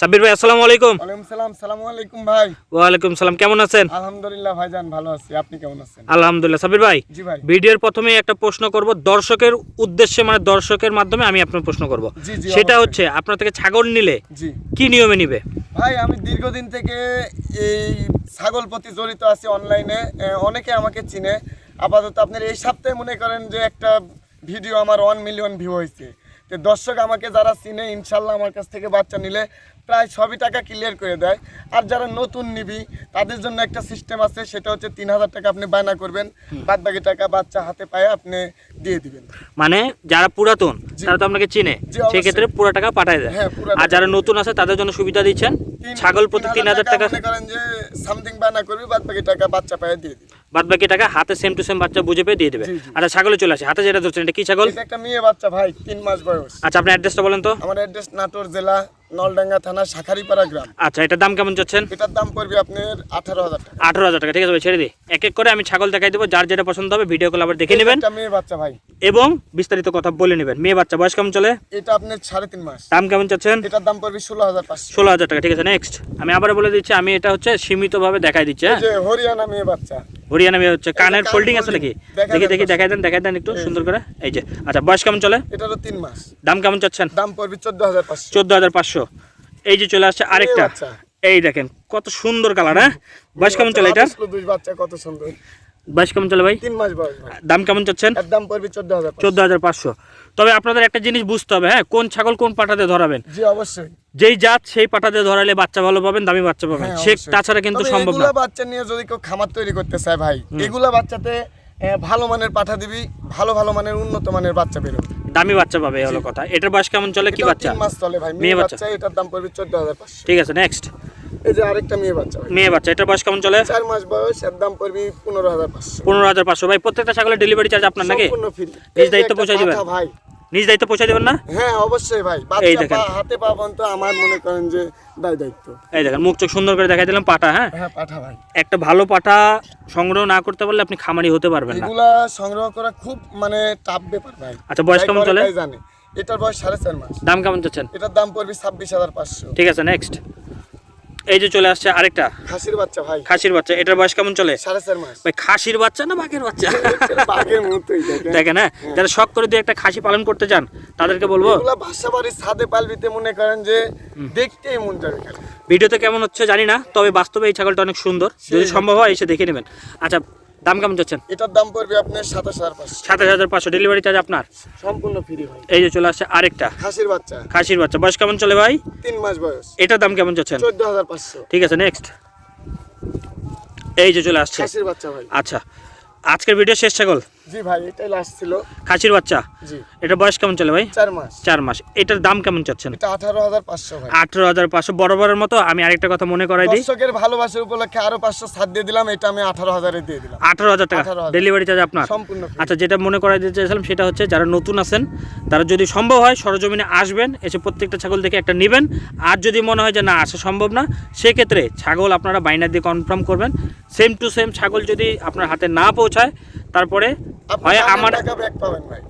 সাব্বির ভাই আসসালামু আলাইকুম। ওয়ালাইকুম সালাম সালামু আলাইকুম ভাই। ওয়ালাইকুম সালাম কেমন আছেন? আলহামদুলিল্লাহ ভাইজান ভালো আছি। আপনি কেমন আছেন? আলহামদুলিল্লাহ সাব্বির ভাই জি ভাই। ভিডিওর প্রথমে একটা প্রশ্ন করব। দর্শকের উদ্দেশ্যে মানে দর্শকের মাধ্যমে আমি আপনার প্রশ্ন করব। সেটা হচ্ছে আপনার থেকে ছাগল নিলে জি। কি নিয়মে নিবে? ভাই আমি দীর্ঘদিন থেকে এই ছাগল প্রতি জড়িত আছি অনলাইনে। অনেকে আমাকে চিনে। আপাতত আপনার এই সপ্তাহে মনে করেন যে একটা ভিডিও আমার ওয়ান মিলিয়ন ভিউ হয়েছে। তো দর্শক আমাকে যারা চিনে ইনশাল্লাহ আমার কাছ থেকে বাচ্চা নিলে প্রায় সবই টাকা ক্লিয়ার করে দেয়। আর যারা নতুন নিবি তাদের জন্য একটা সিস্টেম আছে সেটা হচ্ছে তিন হাজার টাকা আপনি বায়না করবেন। বাদ বাকি টাকা বাচ্চা হাতে পায়ে আপনি দিয়ে দিবেন। মানে যারা পুরাতন। তারা তো আপনাকে চিনে। সেই ক্ষেত্রে সেক্ষেত্রে পুরো টাকা পাঠায় দেয়। হ্যাঁ, আর যারা নতুন আছে তাদের জন্য সুবিধা দিচ্ছেন। ছাগল প্রতি তিন হাজার টাকা করেন যে সামথিং বায়না করবি বাদ বাকি টাকা বাচ্চা পায়ে দিয়ে বাদ বাকি টাকা হাতে সেম টু সেম বাচ্চা বুঝে পেয়ে দিয়ে দেবে। আচ্ছা ছাগলে চলে আসে। হাতে যেটা ধরছেন এটা কি ছাগল? একটা মেয়ে বাচ্চা ভাই তিন মাস বয়স। আচ্ছা আপনার অ্যাড্রেসটা বলেন তো। আমার অ্যাড্রেস নাটোর জেলা নলডাঙ্গা থানা শাখারিপাড়া গ্রাম। আচ্ছা এটার দাম কেমন চাচ্ছেন? এটার দাম পড়বে আপনার আঠারো হাজার টাকা। আঠারো হাজার টাকা ঠিক আছে ভাই ছেড়ে দিই এক এক করে আমি ছাগল দেখাই দেবো যার যেটা পছন্দ হবে ভিডিও কল আবার দেখে নেবেন। মেয়ে বাচ্চা ভাই। এবং বিস্তারিত কথা বলে নেবেন। মেয়ে বাচ্চা বয়স কেমন চলে? এটা আপনার সাড়ে তিন মাস। দাম কেমন চাচ্ছেন? এটার দাম পড়বে ষোলো হাজার পাঁচশো। ষোলো হাজার টাকা ঠিক আছে নেক্সট আমি আবার বলে দিচ্ছি আমি এটা হচ্ছে সীমিতভাবে দেখাই দিচ্ছি হ্যাঁ? যে হরিয়ানা মেয়ে বাচ্চা। হরিয়ানা মেয়ে হচ্ছে কানের ফোল্ডিং আছে নাকি? দেখি দেখি দেখাই দেন দেখাই দেন একটু সুন্দর করে। এই যে আচ্ছা বয়স কেমন চলে? এটারও তিন মাস। দাম কেমন চাচ্ছেন? দাম পড়বে চোদ্দ হাজার পাঁচশো। চোদ্দ হাজার পাঁচশো। এই যে চলে আসছে আরেকটা। এই দেখেন কত সুন্দর কালার হ্যাঁ? বয়স কেমন চলে এটা দুই বাচ্চা কত সুন্দর। বয়স কেমন চলে ভাই? তিন মাস বয়স দাম কেমন চাচ্ছেন? দাম পড়বে চোদ্দ হাজার চোদ্দ হাজার পাঁচশো। তবে আপনাদের একটা জিনিস বুঝতে হবে হ্যাঁ? কোন ছাগল কোন পাটাতে ধরাবেন? জি অবশ্যই। যেই জাত সেই পাটাতে ধরালে বাচ্চা ভালো পাবেন দামি বাচ্চা পাবেন। হ্যাঁ, সে তাছাড়া কিন্তু সম্ভব না। বাচ্চা নিয়ে যদি কেউ খামার তৈরি করতে চায় ভাই এগুলা বাচ্চাতে ভালো মানের পাঠা দিবি ভালো ভালো মানের উন্নত মানের বাচ্চা বেরোবে দামি বাচ্চা পাবে এই হলো কথা। এটার বয়স কেমন চলে? কি বাচ্চা? মাস চলে ভাই। মেয়ে বাচ্চা। এটার দাম পড়বে চোদ্দ হাজার পাঁচশো। ঠিক আছে নেক্সট এই যে আরেকটা মেয়ে বাচ্চা মেয়ে বাচ্চা এটার বয়স কেমন চলে? চার মাস বয়স এর দাম পড়বে পনেরো হাজার পাঁচশো। পনেরো হাজার পাঁচশো। ভাই প্রত্যেকটা ছাগলের ডেলিভারি চার্জ আপনার নাকি? সম্পূর্ণ ফ্রি নিজ দায়িত্ব পৌঁছায় দিবেন? ভাই। নিজ দায়িত্ব পৌঁছে দেবেন না? হ্যাঁ অবশ্যই ভাই। এই দেখেন। হাতে পাবেন তো আমার মনে করেন যে দায় দায়িত্ব। এই দেখেন মুখ চোখ সুন্দর করে দেখাই দিলাম পাটা হ্যাঁ? হ্যাঁ পাঠা ভাই। একটা ভালো পাটা সংগ্রহ না করতে পারলে আপনি খামারি হতে পারবেন না। এগুলা সংগ্রহ করা খুব মানে টাফ ব্যাপার ভাই। আচ্ছা, বয়স কেমন চলে? জানে। এটার বয়স সাড়ে চার মাস। দাম কেমন চাচ্ছেন? এটার দাম পড়বে ছাব্বিশ হাজার পাঁচশো। ঠিক আছে নেক্সট এই যে চলে আসছে আরেকটা। খাসির বাচ্চা ভাই। খাসির বাচ্চা এটার বয়স কেমন চলে? সাড়ে চার মাস। ভাই খাসির বাচ্চা না বাঘের বাচ্চা? বাঘের মতোই দেখেন। দেখেন হ্যাঁ? যারা শখ করে দিয়ে একটা খাসি পালন করতে চান তাদেরকে বলব। বাসা বাড়ির ছাদে পালবিতে মনে করেন যে দেখতেই মন যাবে ভিডিওতে কেমন হচ্ছে জানি না তবে বাস্তবে এই ছাগলটা অনেক সুন্দর। যদি সম্ভব হয় এসে দেখে নেবেন। আচ্ছা দাম কেমন যাচ্ছেন এটার দাম পড়বে আপনার সাতাশ হাজার পাঁচশো। সাতাশ হাজার পাঁচশো। ডেলিভারি চার্জ আপনার? সম্পূর্ণ ফ্রি হয় এই যে চলে আসছে আরেকটা। খাসির বাচ্চা। খাসির বাচ্চা। বয়স কেমন চলে ভাই? তিন মাস বয়স। এটার দাম কেমন যাচ্ছেন চোদ্দ হাজার পাঁচশো। ঠিক আছে নেক্সট এই যে চলে আসছে। খাসির বাচ্চা ভাই। আচ্ছা। আজকের ভিডিও শেষ ছাগল। জি ভাই এটাই লাস্ট ছিল। খাসির বাচ্চা? জি। এটা বয়স কেমন চলে ভাই? চার মাস। চার মাস। এটার দাম কেমন চাচ্ছেন? এটা আঠারো হাজার পাঁচশো ভাই। আঠারো হাজার পাঁচশো। বরাবরের মতো আমি আরেকটা কথা মনে করাই দিই। দর্শকের ভালোবাসার উপলক্ষে আরও পাঁচশো ছাড় দিয়ে দিলাম এটা আমি আঠারো হাজারে দিয়ে দিলাম। আঠারো হাজার টাকা। ডেলিভারি চার্জ আপনার? সম্পূর্ণ আচ্ছা যেটা মনে করাই দিতে চাইছিলাম সেটা হচ্ছে যারা নতুন আছেন তারা যদি সম্ভব হয় সরজমিনে আসবেন এসে প্রত্যেকটা ছাগল থেকে একটা নেবেন। আর যদি মনে হয় যে না আসা সম্ভব না সেক্ষেত্রে ছাগল আপনারা বাইনার দিয়ে কনফার্ম করবেন। সেম টু সেম ছাগল যদি আপনার হাতে না পৌঁছায় তারপরে আপনি আমার টাকা ব্যাক পাবেন ভাই।